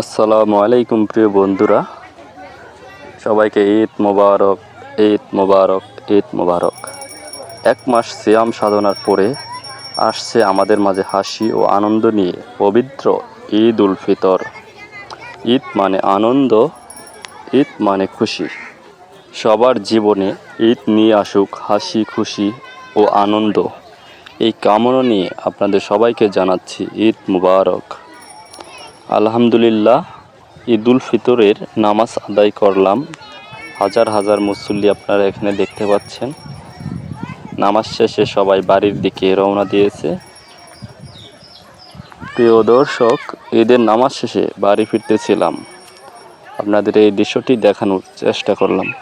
আসসালামু আলাইকুম, প্রিয় বন্ধুরা। সবাইকে ঈদ মোবারক ঈদ মোবারক ঈদ মোবারক। এক মাস সিয়াম সাধনার পরে আসছে আমাদের মাঝে হাসি ও আনন্দ নিয়ে পবিত্র ঈদ উল ফিতর। ঈদ মানে আনন্দ, ঈদ মানে খুশি। সবার জীবনে ঈদ নিয়ে আসুক হাসি, খুশি ও আনন্দ। এই কামনা নিয়ে আপনাদের সবাইকে জানাচ্ছি ঈদ মুবারক। আলহামদুলিল্লাহ, ঈদুল ফিতরের নামাজ আদায় করলাম। হাজার হাজার মুসল্লি আপনারা এখানে দেখতে পাচ্ছেন। নামাজ শেষে সবাই বাড়ির দিকে রওনা দিয়েছে। প্রিয় দর্শক, ঈদের নামাজ শেষে বাড়ি ফিরতেছিলাম। আপনাদের এই দৃশ্যটি দেখানোর চেষ্টা করলাম।